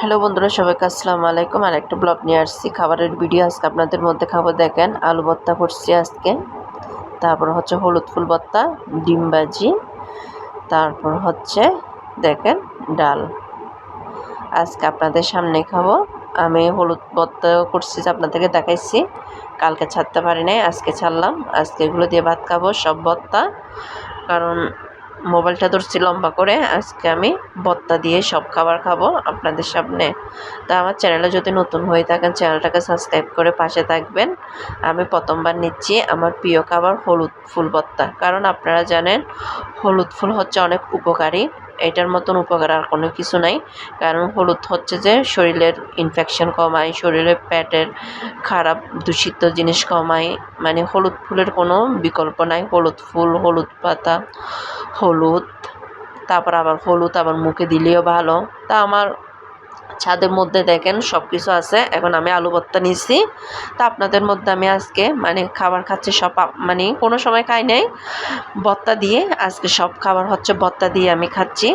Hello বন্ধুরা, সবাইকে আসসালামু আলাইকুম। আর একটা ব্লগ নিয়ে আসছি। খাবারের ভিডিও আজকে আপনাদের মধ্যে খাব, দেখেন, আলু ভর্তা করছি আজকে। তারপর হচ্ছে হলুদ ফুল ভর্তা, ডিম ভাজি, তারপর হচ্ছে, দেখেন, ডাল। আজকে আপনাদের সামনে খাব। আমি হলুদ ভর্তা করছি যে আপনাদেরকে দেখাইছি। কালকে ছাড়তে পারি নাই, আজকে ছাড়লাম। আজকে এগুলো দিয়ে ভাত খাব, সব ভর্তা। কারণ মোবাইলটা ধরছি লম্বা করে। আজকে আমি ভর্তা দিয়ে সব খাবার খাব আপনাদের সামনে। তা আমার চ্যানেলে যদি নতুন হয়ে থাকেন, চ্যানেলটাকে সাবস্ক্রাইব করে পাশে থাকবেন। আমি প্রথমবার নিচ্ছি আমার প্রিয় খাবার হলুদ ফুল ভর্তা। কারণ আপনারা জানেন, হলুদ ফুল হচ্ছে অনেক উপকারী। এটার মতন উপকার আর কোনো কিছু নাই। কারণ হলুদ হচ্ছে যে শরীরের ইনফেকশন কমায়, শরীরের পেটের খারাপ দূষিত জিনিস কমায়। মানে হলুদ ফুলের কোনো বিকল্প নাই। হলুদ ফুল, হলুদ পাতা হলুদ, তারপর আবার হলুদ আবার মুখে দিলেও ভালো। তা আমার ছাদের মধ্যে দেখেন সব কিছু আছে, এখন আমি আলু ভর্তা নিচ্ছি তা আপনাদের মধ্যে আমি আজকে মানে খাবার খাচ্ছি সব মানে কোনো সময় খাই নাই। ভর্তা দিয়ে আজকে সব খাবার হচ্ছে ভর্তা দিয়ে আমি খাচ্ছি।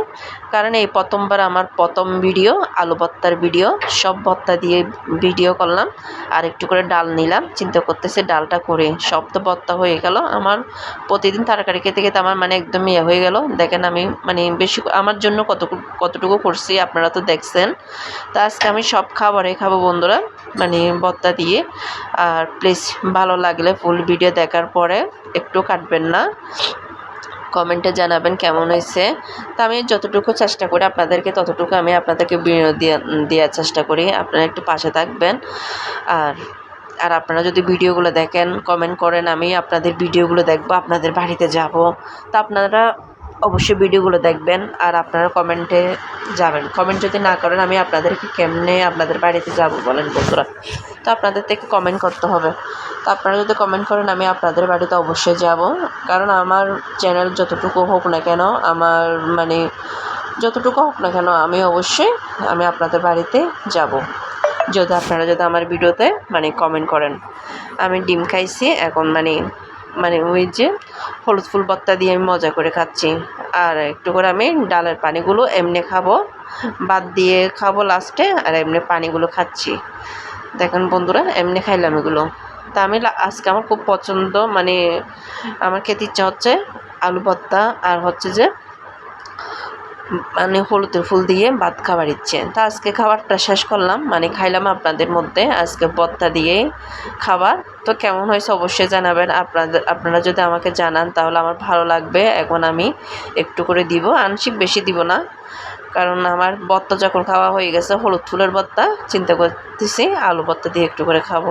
কারণ এই প্রথমবার আমার প্রথম ভিডিও, আলু ভর্তার ভিডিও, সব ভর্তা দিয়ে ভিডিও করলাম। আর একটু করে ডাল নিলাম, চিন্তা করতেছে ডালটা করে। সব তো ভর্তা হয়ে গেল। আমার প্রতিদিন তরকারি খেতে খেতে আমার মানে একদম ইয়ে হয়ে গেল। দেখেন আমি মানে বেশি আমার জন্য কত কতটুকু করছি আপনারা তো দেখছেন। তা আজকে আমি সব খাবারে খাব বন্ধুরা মানে ভর্তা দিয়ে। আর প্লিজ ভালো লাগলে ফুল ভিডিও দেখার পরে একটু কাটবেন না। কমেন্টে জানাবেন কেমন হয়েছে। তো আমি যতটুকু চেষ্টা করি আপনাদেরকে, ততটুকু আমি আপনাদেরকে দেওয়ার চেষ্টা করি। আপনারা একটু পাশে থাকবেন। আর আর আপনারা যদি ভিডিওগুলো দেখেন কমেন্ট করেন, আমি আপনাদের ভিডিওগুলো দেখব, আপনাদের বাড়িতে যাব। তা আপনারা অবশ্যই ভিডিওগুলো দেখবেন আর আপনারা কমেন্টে যাবেন। কমেন্ট যদি না করেন, আমি আপনাদেরকে কেমনে আপনাদের বাড়িতে যাব বলেন বন্ধুরা? তো আপনাদের থেকে কমেন্ট করতে হবে। তো আপনারা যদি কমেন্ট করেন, আমি আপনাদের বাড়িতে অবশ্যই যাব। কারণ আমার চ্যানেল যতটুকু হোক না কেন, আমার মানে যতটুকু হোক না কেন, আমি অবশ্যই, আমি আপনাদের বাড়িতে যাব। যদি আপনারা যদি আমার ভিডিওতে মানে কমেন্ট করেন। আমি ডিম খাইছি, এখন মানে মানে ওই যে হলুদ ফুল ভর্তা দিয়ে আমি মজা করে খাচ্ছি। আর একটু করে আমি ডালের পানিগুলো এমনি খাব, বাদ দিয়ে খাব লাস্টে আর এমনি পানিগুলো খাচ্ছি। দেখেন বন্ধুরা, এমনি খাইলাম এগুলো। তা আমি আজকে আমার খুব পছন্দ মানে আমার খেতে ইচ্ছা হচ্ছে আলু ভর্তা, আর হচ্ছে যে মানে হলুদের ফুল দিয়ে ভাত খাবার ইচ্ছে। তা আজকে খাবারটা শেষ করলাম মানে খাইলাম আপনাদের মধ্যে। আজকে বত্তা দিয়ে খাবার। তো কেমন হয়েছে অবশ্যই জানাবেন। আপনাদের, আপনারা যদি আমাকে জানান, তাহলে আমার ভালো লাগবে। এখন আমি একটু করে দিব। আংশিক বেশি দিব না। কারণ আমার ভর্তা যখন খাওয়া হয়ে গেছে, হলুদ ফুলের ভর্তা চিন্তা করতেছি আলু ভর্তা দিয়ে একটু করে খাব।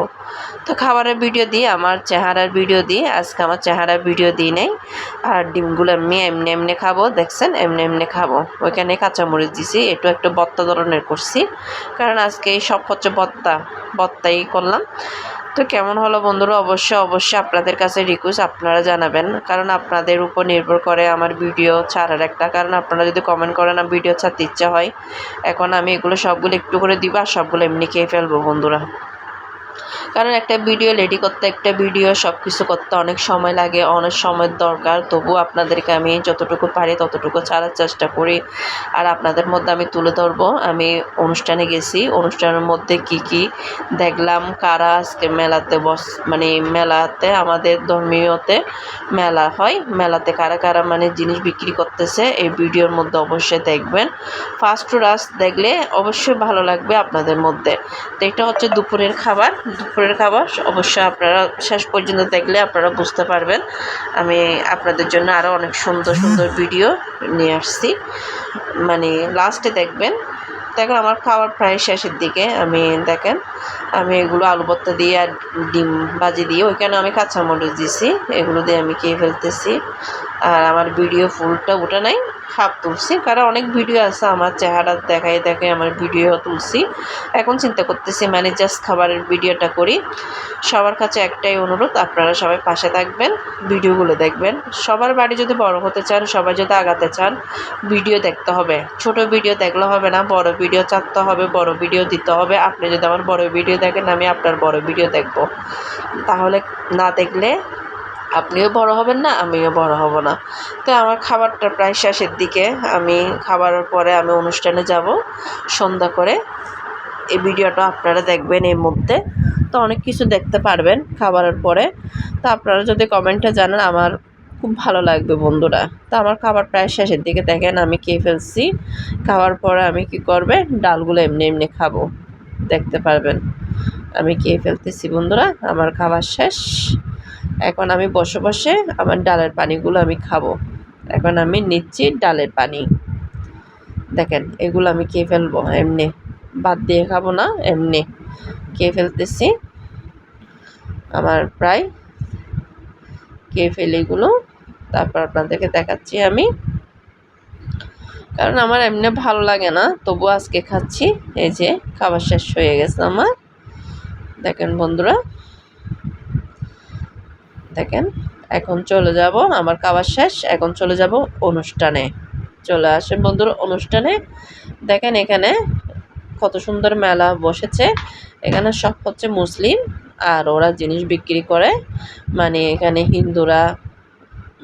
তো খাবারের ভিডিও দিয়ে, আমার চেহারার ভিডিও দিয়ে, আজকে আমার চেহারার ভিডিও দিই নেই। আর ডিমগুলো এমনি এমনি এমনি খাব, দেখছেন? এমনি এমনি খাব। ওইখানে কাঁচামরিচ দিছি, একটু একটু ভর্তা ধরনের করছি। কারণ আজকে এই সব হচ্ছে ভর্তা ভর্তাই করলাম। তো কেমন হলো বন্ধুরা? অবশ্যই অবশ্যই আপনাদের কাছে রিকোয়েস্ট আপনারা জানাবেন। কারণ আপনাদের উপর নির্ভর করে আমার ভিডিও ছাড়ার একটা। কারণ আপনারা যদি কমেন্ট করেন ভিডিও ছাড়তে ইচ্ছা হয়। এখন আমি এগুলো সবগুলো একটু করে দিব আর সবগুলো এমনি খেয়ে ফেলব বন্ধুরা। কারণ একটা ভিডিও রেডি করতে, একটা ভিডিও সব কিছু করতে অনেক সময় লাগে, অনেক সময়ের দরকার। তবু আপনাদেরকে আমি যতটুকু পারি ততটুকু ছাড়ার চেষ্টা করি। আর আপনাদের মধ্যে আমি তুলে ধরবো। আমি অনুষ্ঠানে গেছি। অনুষ্ঠানের মধ্যে কি কি দেখলাম? কারা আজকে মেলাতে বস মানে মেলাতে, আমাদের ধর্মীয়তে মেলা হয়। মেলাতে কারা কারা মানে জিনিস বিক্রি করতেছে, এই ভিডিওর মধ্যে অবশ্যই দেখবেন। ফার্স্ট রাস দেখলে অবশ্যই ভালো লাগবে আপনাদের মধ্যে। তো এটা হচ্ছে দুপুরের খাবার। দুপুরের খাবার অবশ্যই আপনারা শেষ পর্যন্ত দেখলে আপনারা বুঝতে পারবেন। আমি আপনাদের জন্য আরও অনেক সুন্দর সুন্দর ভিডিও নিয়ে আসছি। মানে লাস্টে দেখবেন, দেখেন আমার খাবার প্রায় শেষের দিকে। আমি দেখেন, আমি এগুলো আলু ভর্তা দিয়ে আর ডিম বাজি দিয়ে ওইখানে আমি কাঁচামরিচ দিছি। এগুলো দিয়ে আমি খেয়ে ফেলতেছি। আর আমার ভিডিও ফুলটা ওটা নাই। হাফ তুলছি। কারণ অনেক ভিডিও আছে আমার চেহারা দেখাই দেখাই আমার ভিডিও তুলছি। এখন চিন্তা করতেছি মানে জাস্ট খাবারের ভিডিওটা করি। সবার কাছে একটাই অনুরোধ, আপনারা সবাই পাশে থাকবেন ভিডিওগুলো দেখবেন। সবার বাড়ি যদি বড় হতে চান, সবাই যদি আগাতে চান ভিডিও দেখতে হবে। ছোট ভিডিও দেখলে হবে না, বড় ভিডিও চাপতে হবে, বড় ভিডিও দিতে হবে। আপনি যদি আমার বড় ভিডিও দেখেন, আমি আপনার বড় ভিডিও দেখব। তাহলে না দেখলে আপনিও বড় হবেন না, আমিও বড় হব না। তো আমার খাবারটা প্রায় শেষের দিকে। আমি খাবারের পরে আমি অনুষ্ঠানে যাব, সন্ধ্যা করে। এই ভিডিওটা আপনারা দেখবেন এর মধ্যে তো অনেক কিছু দেখতে পারবেন খাবারের পরে। তো আপনারা যদি কমেন্টে জানান, আমার খুব ভালো লাগবে বন্ধুরা। তো আমার খাবার প্রায় শেষের দিকে। দেখেন আমি খেয়ে ফেলছি। খাওয়ার পরে আমি কি করবে? ডালগুলো এমনি এমনি খাব। দেখতে পারবেন। আমি খেয়ে ফেলতেছি বন্ধুরা। আমার খাবার শেষ। এখন আমি বসে বসে আমার ডালের পানিগুলো আমি খাব। এখন আমি নিচ্ছি ডালের পানি। দেখেন, এগুলো আমি খেয়ে ফেলব এমনি। বাদ দিয়ে খাব না, এমনি। খেয়ে ফেলতেছি। আমার প্রায় খেয়ে ফেলে এগুলো। তারপর আপনাদেরকে দেখাচ্ছি আমি। কারণ আমার এমনি ভালো লাগে না তবু আজকে খাচ্ছি। এই যে, খাবার শেষ হয়ে গেছে আমার। দেখেন বন্ধুরা দেখেন, এখন চলে যাব আমার খাবার শেষ, এখন চলে যাব অনুষ্ঠানে। চলে আসেন বন্ধুরা অনুষ্ঠানে। দেখেন এখানে কত সুন্দর মেলা বসেছে। এখানে সব হচ্ছে মুসলিম আর ওরা জিনিস বিক্রি করে। মানে এখানে হিন্দুরা,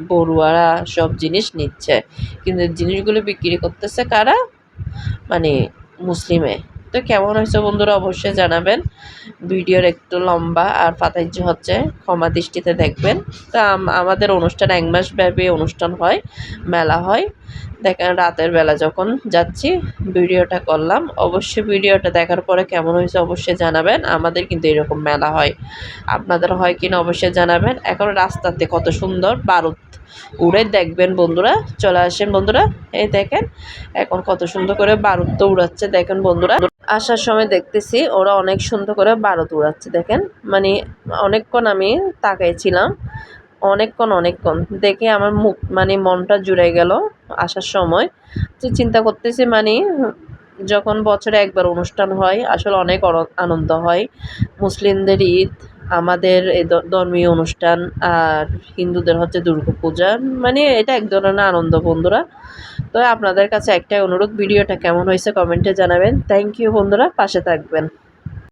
বড়ুয়ারা সব জিনিস নিচ্ছে। কিন্তু জিনিসগুলো বিক্রি করতেছে কারা? মানে মুসলিমে। তো কেমন হয়েছে বন্ধুরা অবশ্যই জানাবেন। ভিডিওর একটু লম্বা আর পাতাইজ্য হচ্ছে, ক্ষমা দৃষ্টিতে দেখবেন। তা আমাদের অনুষ্ঠান এক মাস ব্যাপী অনুষ্ঠান হয়, মেলা হয়। দেখেন রাতের বেলা যখন যাচ্ছি, ভিডিওটা করলাম। অবশ্যই ভিডিওটা দেখার পরে কেমন হয়েছে অবশ্যই জানাবেন। আমাদের কিন্তু এরকম মেলা হয়। আপনাদের হয় কিনা অবশ্যই জানাবেন। এখন রাস্তাতে কত সুন্দর বারুদ উড়ে দেখবেন বন্ধুরা। চলে আসেন বন্ধুরা। এই দেখেন, এখন কত সুন্দর করে বারুদ তো উড়াচ্ছে। দেখেন বন্ধুরা। আসার সময় দেখতেছি ওরা অনেক সুন্দর করে বারুদ উড়াচ্ছে, দেখেন? মানে অনেকক্ষণ আমি তাকাইছিলাম, অনেকক্ষণ অনেকক্ষণ। দেখে আমার মুখ মানে মনটা জুড়ে গেল আসার সময়। যে চিন্তা করতেছি মানে যখন বছরে একবার অনুষ্ঠান হয়, আসলে অনেক আনন্দ হয়। মুসলিমদের ঈদ, আমাদের এই ধর্মীয় অনুষ্ঠান, আর হিন্দুদের হচ্ছে দুর্গা পূজা মানে এটা এক ধরনের আনন্দ, বন্ধুরা। তো আপনাদের কাছে একটাই অনুরোধ, ভিডিওটা কেমন হয়েছে কমেন্টে জানাবেন। থ্যাংক ইউ বন্ধুরা, পাশে থাকবেন।